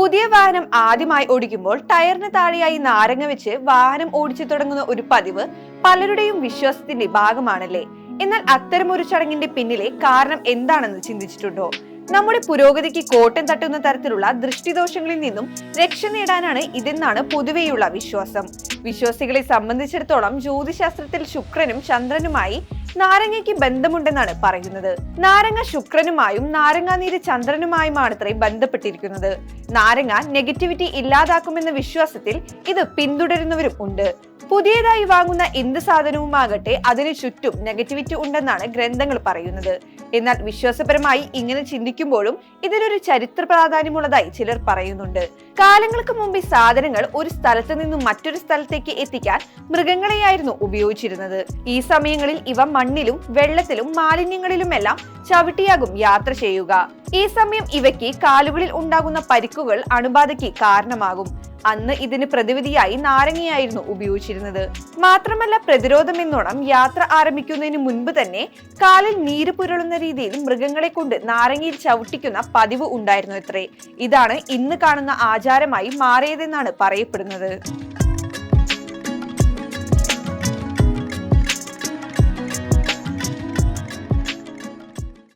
പുതിയ വാഹനം ആദ്യമായി ഓടിക്കുമ്പോൾ ടയറിന് താഴെയായി നാരങ്ങ വെച്ച് വാഹനം ഓടിച്ചു തുടങ്ങുന്ന ഒരു പതിവ് പലരുടെയും വിശ്വാസത്തിന്റെ ഭാഗമാണല്ലേ? എന്നാൽ അത്തരമൊരു ചടങ്ങിന്റെ പിന്നിലെ കാരണം എന്താണെന്ന് ചിന്തിച്ചിട്ടുണ്ടോ? നമ്മുടെ പുരോഗതിക്ക് കോട്ടം തട്ടുന്ന തരത്തിലുള്ള ദൃഷ്ടിദോഷങ്ങളിൽ നിന്നും രക്ഷ നേടാനാണ് ഇതെന്നാണ് പൊതുവെയുള്ള വിശ്വാസം. വിശ്വാസികളെ സംബന്ധിച്ചിടത്തോളം ജ്യോതിശാസ്ത്രത്തിൽ ശുക്രനും ചന്ദ്രനുമായി നാരങ്ങയ്ക്ക് ബന്ധമുണ്ടെന്നാണ് പറയുന്നത്. നാരങ്ങ ശുക്രനുമായും നാരങ്ങാനീര് ഇത്രയും ബന്ധപ്പെട്ടിരിക്കുന്നത്. നാരങ്ങ നെഗറ്റിവിറ്റി ഇല്ലാതാക്കുമെന്ന വിശ്വാസത്തിൽ ഇത് പിന്തുടരുന്നവരും ഉണ്ട്. പുതിയതായി വാങ്ങുന്ന എന്ത് സാധനവുമാകട്ടെ അതിന് ചുറ്റും നെഗറ്റിവിറ്റി ഉണ്ടെന്നാണ് ഗ്രന്ഥങ്ങൾ പറയുന്നത്. എന്നാൽ വിശ്വാസപരമായി ഇങ്ങനെ ചിന്തിക്കുമ്പോഴും ഇതിനൊരു ചരിത്ര പ്രാധാന്യമുള്ളതായി ചിലർ പറയുന്നുണ്ട്. കാലങ്ങൾക്ക് മുമ്പ് സാധനങ്ങൾ ഒരു സ്ഥലത്ത് നിന്നും മറ്റൊരു സ്ഥലത്തേക്ക് എത്തിക്കാൻ മൃഗങ്ങളെയായിരുന്നു ഉപയോഗിച്ചിരുന്നത്. ഈ സമയങ്ങളിൽ ഇവ മണ്ണിലും വെള്ളത്തിലും മാലിന്യങ്ങളിലുമെല്ലാം ചവിട്ടിയാകും യാത്ര ചെയ്യുക. ഈ സമയം ഇവയ്ക്ക് കാലുകളിൽ ഉണ്ടാകുന്ന പരിക്കുകൾ അണുബാധയ്ക്ക് കാരണമാകും. അന്ന് ഇതിന് പ്രതിവിധിയായി നാരങ്ങയായിരുന്നു ഉപയോഗിച്ചിരുന്നത്. മാത്രമല്ല പ്രതിരോധം എന്നോണം യാത്ര ആരംഭിക്കുന്നതിന് മുൻപ് തന്നെ കാലിൽ നീര് പുരളുന്ന രീതിയിൽ മൃഗങ്ങളെ കൊണ്ട് നാരങ്ങയിൽ ചവിട്ടിക്കുന്ന പതിവ് ഉണ്ടായിരുന്നു ഇത്രേ. ഇതാണ് ഇന്ന് കാണുന്ന ആചാരമായി മാറിയതെന്നാണ് പറയപ്പെടുന്നത്.